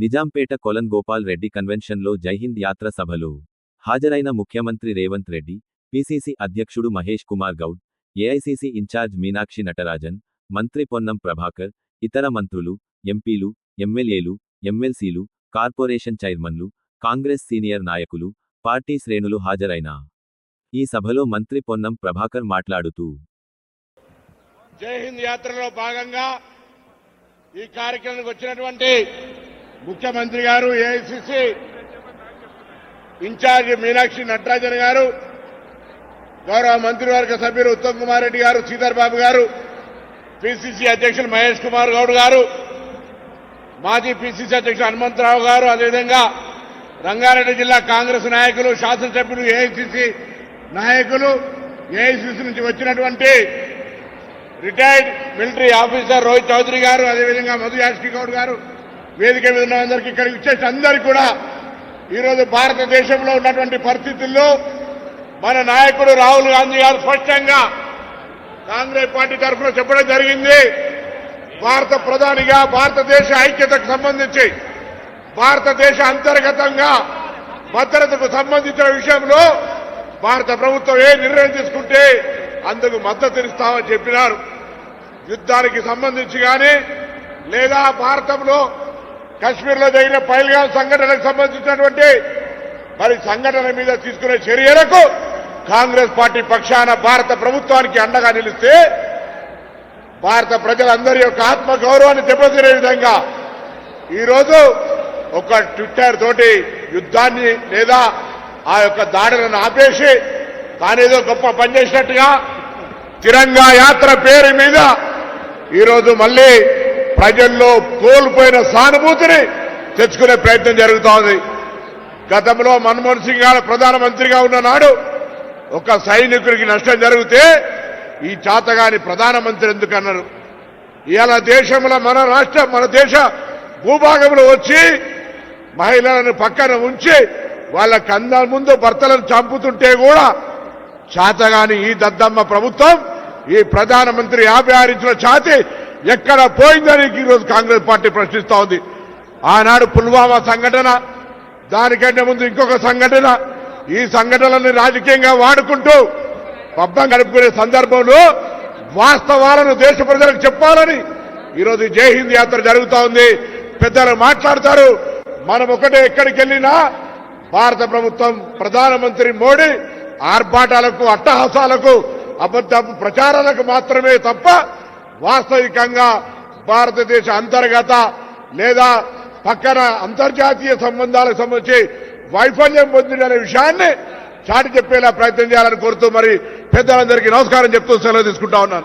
నిజాంపేట కొలన్ గోపాల్ రెడ్డి కన్వెన్షన్లో జైహింద్ యాత్ర సభలో. హాజరైన ముఖ్యమంత్రి రేవంత్ రెడ్డి పిసిసి అధ్యక్షుడు Mahesh Kumar Goud AICC in charge Meenakshi Natarajan మంత్రి పొన్నం ప్రభాకర్ ఇతర మంత్రులు ఎంపీలు ఎమ్మెల్యేలు ఎమ్మెల్సీలు కార్పొరేషన్ చైర్మన్లు కాంగ్రెస్ సీనియర్ నాయకులు పార్టీ శ్రేణులు హాజరైన. ఈ సభలో మంత్రి పొన్నం ప్రభాకర్ మాట్లాడుతూ. జై హింద్ యాత్రలో భాగంగా ఈ కార్యక్రమానికి వచ్చినటువంటి ముఖ్యమంత్రి గారు ఏఐసిసి ఇన్ఛార్జి మీనాక్షి నటరాజన్ గారు గౌరవ మంత్రివర్గ సభ్యులు ఉత్తమ్ కుమార్ రెడ్డి గారు శ్రీధర్ బాబు గారు పిసిసి అధ్యక్షులు మహేష్ కుమార్ గౌడ్ గారు మాజీ పిసిసి అధ్యక్షులు హనుమంతరావు గారు అదేవిధంగా రంగారెడ్డి జిల్లా కాంగ్రెస్ నాయకులు శాసనసభ్యులు ఏఐసిసి నాయకులు ఏఐసిసి నుంచి వచ్చినటువంటి retired military officer Rohit Chaudhary గారు అదేవిధంగా మధు యాష్కి గౌడ్ గారు వేదిక మీద ఉన్న అందరికీ ఇక్కడికి వచ్చేసి అందరికీ కూడా ఈరోజు భారతదేశంలో ఉన్నటువంటి పరిస్థితుల్లో మన నాయకుడు రాహుల్ గాంధీ గారు స్పష్టంగా కాంగ్రెస్ పార్టీ తరఫున చెప్పడం జరిగింది. భారత ప్రధానిగా భారతదేశ ఐక్యతకు సంబంధించి భారతదేశ అంతర్గతంగా భద్రతకు సంబంధించిన విషయంలో భారత ప్రభుత్వం ఏ నిర్ణయం తీసుకుంటే అందుకు మద్దతునిస్తామని చెప్పినారు. యుద్ధానికి సంబంధించి కానీ లేదా భారతంలో కశ్మీర్లో జరిగిన పైల్గా సంఘటనకు సంబంధించినటువంటి మరి సంఘటన మీద తీసుకునే చర్యలకు కాంగ్రెస్ పార్టీ పక్షాన భారత ప్రభుత్వానికి అండగా నిలిస్తే భారత ప్రజలందరి యొక్క ఆత్మ గౌరవాన్ని దెబ్బతినే విధంగా ఈరోజు ఒక ట్విట్టర్ తోటి యుద్ధాన్ని లేదా ఆ యొక్క దాడులను ఆపేసి తానేదో గొప్ప పని చేసినట్టుగా తిరంగా యాత్ర పేరు మీద ఈరోజు మళ్ళీ ప్రజల్లో కోల్పోయిన సానుభూతిని తెచ్చుకునే ప్రయత్నం జరుగుతోంది. గతంలో మన్మోహన్ సింగ్ గారు ప్రధానమంత్రిగా ఉన్న నాడు ఒక సైనికుడికి నష్టం జరిగితే ఈ చాతగాని ప్రధానమంత్రి ఎందుకన్నారు? ఇలా ఇవాళ దేశంలో మన రాష్ట్రం మన దేశ భూభాగంలో వచ్చి మహిళలను పక్కన ఉంచి వాళ్ళ కంద ముందు భర్తలను చంపుతుంటే కూడా చాతగాని ఈ దద్దమ్మ ప్రభుత్వం ఈ ప్రధానమంత్రి యాభై ఛాతి ఎక్కడ పోయిందని ఈరోజు కాంగ్రెస్ పార్టీ ప్రశ్నిస్తా ఉంది. ఆనాడు పుల్వామా సంఘటన దానికంటే ముందు ఇంకొక సంఘటన ఈ సంఘటనలను రాజకీయంగా వాడుకుంటూ పబ్బం గడుపుకునే సందర్భంలో వాస్తవాలను దేశ ప్రజలకు చెప్పాలని ఈరోజు జైహింద్ యాత్ర జరుగుతూ ఉంది. పెద్దలు మాట్లాడతారు. మనం ఒకటే ఎక్కడికి వెళ్ళినా భారత ప్రభుత్వం ప్రధానమంత్రి మోడీ ఆర్భాటాలకు అట్టహాసాలకు అబద్ధ ప్రచారాలకు మాత్రమే తప్ప వాస్తవికంగా భారతదేశ అంతర్గత లేదా పక్కన అంతర్జాతీయ సంబంధాలకు సంబంధించి వైఫల్యం పొందిన విషయాన్ని చాటి చెప్పేలా ప్రయత్నం చేయాలని కోరుతూ మరి పెద్దలందరికీ నమస్కారం చెప్తూ సెలవు తీసుకుంటా ఉన్నాను.